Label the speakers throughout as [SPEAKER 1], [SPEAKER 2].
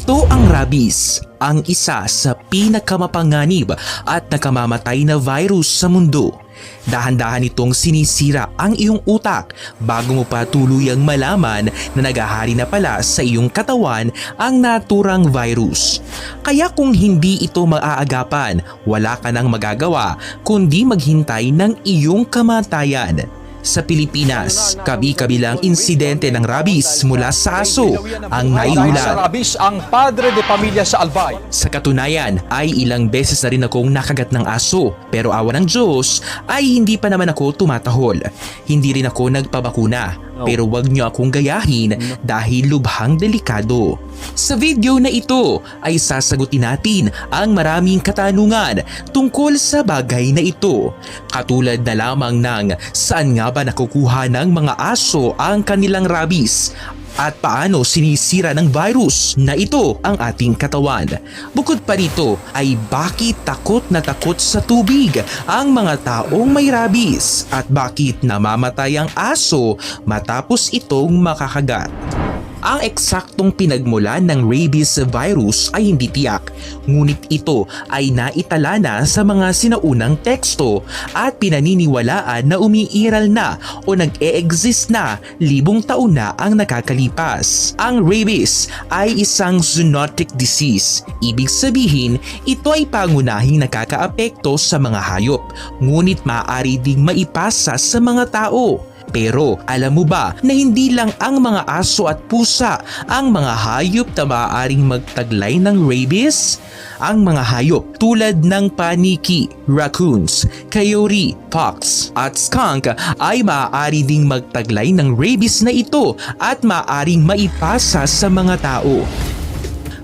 [SPEAKER 1] Ito ang rabies, ang isa sa pinakamapanganib at nakamamatay na virus sa mundo. Dahan-dahan itong sinisira ang iyong utak bago mo pa tuluyang malaman na nagahari na pala sa iyong katawan ang naturang virus. Kaya kung hindi ito maaagapan, wala ka nang magagawa kundi maghintay ng iyong kamatayan. Sa Pilipinas, kabi-kabilang insidente ng rabies mula sa aso ang
[SPEAKER 2] sa
[SPEAKER 1] naiulat.
[SPEAKER 2] rabis ang padre de pamilya sa Albay.
[SPEAKER 1] Sa katunayan ay ilang beses na rin akong nakagat ng aso pero awa ng Diyos ay hindi pa naman ako tumatahol. Hindi rin ako nagpabakuna pero wag niyo akong gayahin dahil lubhang delikado. Sa video na ito ay sasagutin natin ang maraming katanungan tungkol sa bagay na ito. Katulad na lamang ng saan nga ba nakukuha ng mga aso ang kanilang rabies at paano sinisira ng virus na ito ang ating katawan. Bukod pa rito ay bakit takot na takot sa tubig ang mga taong may rabies at bakit namamatay ang aso matapos itong makakagat. Ang eksaktong pinagmulan ng rabies virus ay hindi tiyak, ngunit ito ay naitala na sa mga sinaunang teksto at pinaniniwalaan na umiiral na o nag-e-exist na libong taon na ang nakakalipas. Ang rabies ay isang zoonotic disease. Ibig sabihin, ito ay pangunahing nakakaapekto sa mga hayop, ngunit maaari ding maipasa sa mga tao. Pero alam mo ba na hindi lang ang mga aso at pusa ang mga hayop na maaaring magtaglay ng rabies? Ang mga hayop tulad ng paniki, raccoons, coyote, fox at skunk ay maaari ding magtaglay ng rabies na ito at maaaring maipasa sa mga tao.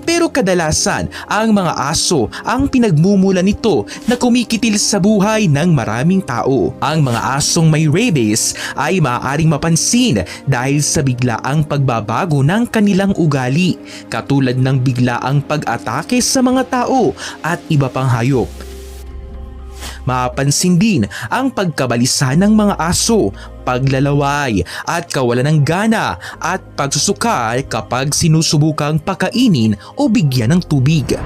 [SPEAKER 1] Pero kadalasan, ang mga aso ang pinagmumula nito na kumikitil sa buhay ng maraming tao. Ang mga asong may rabies ay maaaring mapansin dahil sa biglaang pagbabago ng kanilang ugali, katulad ng biglaang pag-atake sa mga tao at iba pang hayop. Mapapansin din ang pagkabalisa ng mga aso, paglalaway at kawalan ng gana at pagsusukal kapag sinusubukang pakainin o bigyan ng tubig.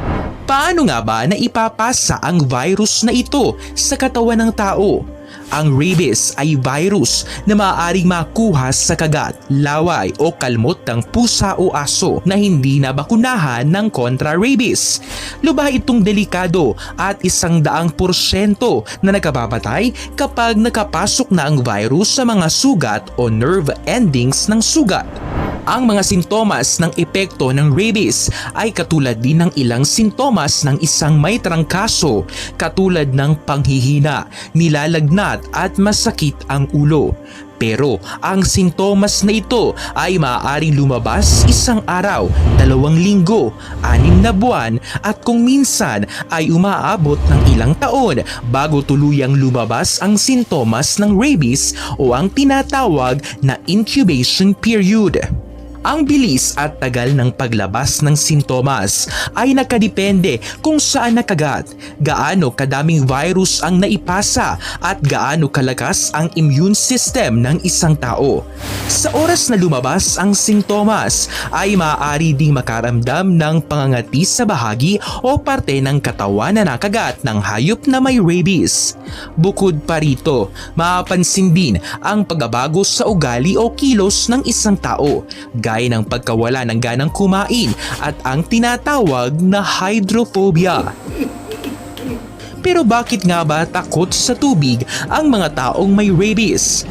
[SPEAKER 1] Paano nga ba na ipapasa ang virus na ito sa katawan ng tao? Ang rabies ay virus na maaaring makuha sa kagat, laway o kalmot ng pusa o aso na hindi nabakunahan ng kontra-rabies. Lubha itong delikado at isang daang porsyento na nagkababatay kapag nakapasok na ang virus sa mga sugat o nerve endings ng sugat. Ang mga sintomas ng epekto ng rabies ay katulad din ng ilang sintomas ng isang may trangkaso katulad ng panghihina, nilalagnat at masakit ang ulo. Pero ang sintomas na ito ay maaaring lumabas isang araw, dalawang linggo, anim na buwan at kung minsan ay umaabot ng ilang taon bago tuluyang lumabas ang sintomas ng rabies o ang tinatawag na incubation period. Ang bilis at tagal ng paglabas ng sintomas ay nakadepende kung saan nakagat, gaano kadaming virus ang naipasa at gaano kalakas ang immune system ng isang tao. Sa oras na lumabas ang sintomas ay maaari ding makaramdam ng pangangati sa bahagi o parte ng katawan na nakagat ng hayop na may rabies. Bukod pa rito, mapapansin din ang pagbabago sa ugali o kilos ng isang tao gaya ng pagkawala ng ganang kumain at ang tinatawag na hydrophobia. Pero bakit nga ba takot sa tubig ang mga taong may rabies?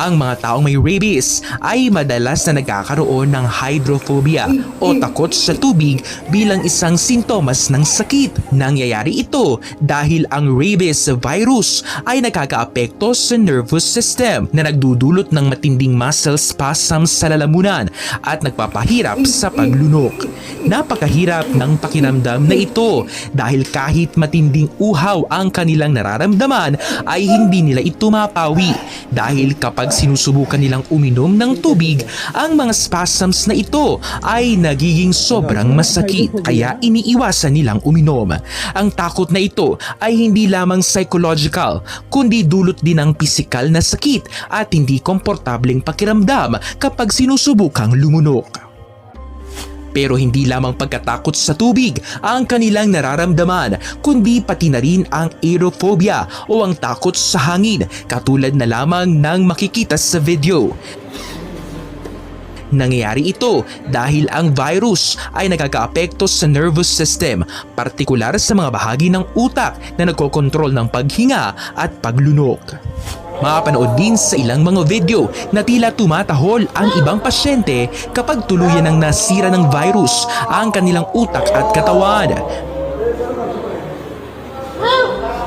[SPEAKER 1] Ang mga taong may rabies ay madalas na nagkakaroon ng hydrophobia o takot sa tubig bilang isang sintomas ng sakit. Nangyayari ito dahil ang rabies virus ay nakakaapekto sa nervous system na nagdudulot ng matinding muscle spasms sa lalamunan at nagpapahirap sa paglunok. Napakahirap ng pakiramdam na ito dahil kahit matinding uhaw ang kanilang nararamdaman ay hindi nila ito mapawi dahil kapag sinusubukan nilang uminom ng tubig, ang mga spasms na ito ay nagiging sobrang masakit kaya iniiwasan nilang uminom. Ang takot na ito ay hindi lamang psychological kundi dulot din ng pisikal na sakit at hindi komportableng pakiramdam kapag sinusubukang lumunok. Pero hindi lamang pagkatakot sa tubig ang kanilang nararamdaman, kundi pati na rin ang aerophobia o ang takot sa hangin katulad na lamang ng makikita sa video. Nangyayari ito dahil ang virus ay nagkakaapekto sa nervous system, partikular sa mga bahagi ng utak na nagkokontrol ng paghinga at paglunok. Mapanood din sa ilang mga video na tila tumatahol ang ibang pasyente kapag tuluyan ng nasira ng virus ang kanilang utak at katawan.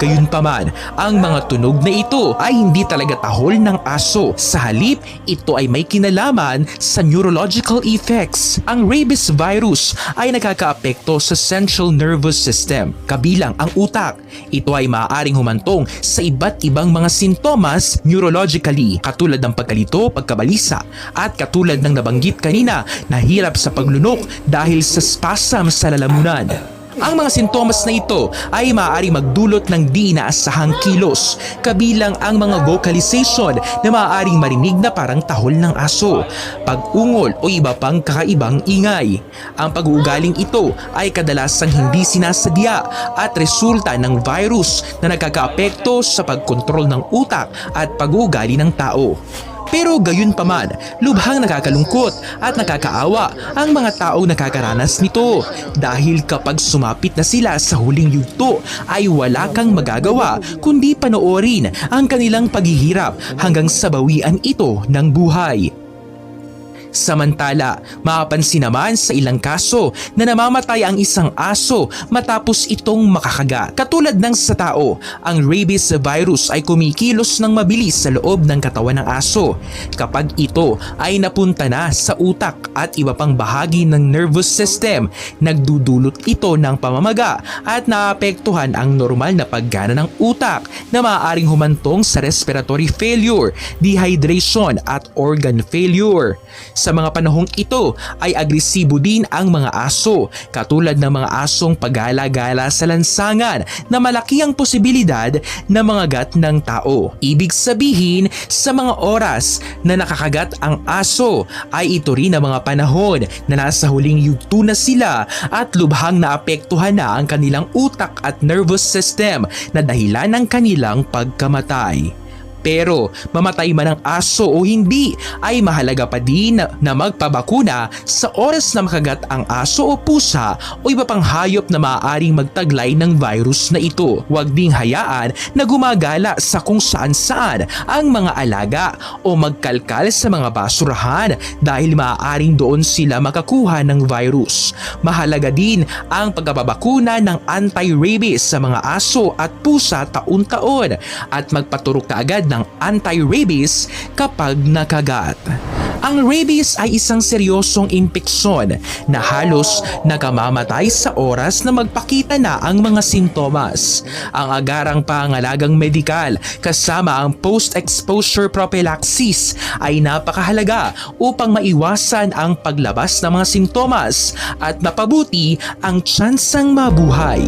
[SPEAKER 1] Gayunpaman, ang mga tunog na ito ay hindi talaga tahol ng aso. Sa halip, ito ay may kinalaman sa neurological effects. Ang rabies virus ay nakakaapekto sa central nervous system, kabilang ang utak. Ito ay maaaring humantong sa iba't ibang mga sintomas neurologically, katulad ng pagkalito, pagkabalisa, at katulad ng nabanggit kanina na hirap sa paglunok dahil sa spasm sa lalamunan. Ang mga sintomas na ito ay maaari magdulot ng di inaasahang kilos, kabilang ang mga vocalization na maaaring marinig na parang tahol ng aso, pag-ungol o iba pang kakaibang ingay. Ang pag-uugaling ito ay kadalasang hindi sinasadya at resulta ng virus na nagkakaapekto sa pagkontrol ng utak at pag-uugali ng tao. Pero gayon pa man, lubhang nakakalungkot at nakakaawa ang mga taong nakakaranas nito dahil kapag sumapit na sila sa huling yugto ay wala kang magagawa kundi panoorin ang kanilang paghihirap hanggang sa bawian ito ng buhay. Samantala, mapapansin naman sa ilang kaso na namamatay ang isang aso matapos itong makakagat. Katulad ng sa tao, ang rabies virus ay kumikilos ng mabilis sa loob ng katawan ng aso. Kapag ito ay napunta na sa utak at iba pang bahagi ng nervous system, nagdudulot ito ng pamamaga at naapektuhan ang normal na paggana ng utak na maaaring humantong sa respiratory failure, dehydration at organ failure. Sa mga panahong ito ay agresibo din ang mga aso katulad ng mga asong pagala-gala sa lansangan na malaki ang posibilidad na mangagat ng tao. Ibig sabihin sa mga oras na nakakagat ang aso ay ito rin ang mga panahon na nasa huling yugto na sila at lubhang naapektuhan na ang kanilang utak at nervous system na dahilan ng kanilang pagkamatay. Pero mamatay man ang aso o hindi ay mahalaga pa din na magpabakuna sa oras na makagat ang aso o pusa o iba pang hayop na maaaring magtaglay ng virus na ito. Huwag ding hayaan na gumagala sa kung saan saan ang mga alaga o magkalkal sa mga basurahan dahil maaaring doon sila makakuha ng virus. Mahalaga din ang pagpapabakuna ng anti-rabies sa mga aso at pusa taon-taon at magpaturok ka agad ng anti-rabies kapag nakagat. Ang rabies ay isang seryosong impeksyon na halos nakamamatay sa oras na magpakita na ang mga sintomas. Ang agarang pangalagang medikal kasama ang post-exposure prophylaxis ay napakahalaga upang maiwasan ang paglabas ng mga sintomas at mapabuti ang tsansang mabuhay.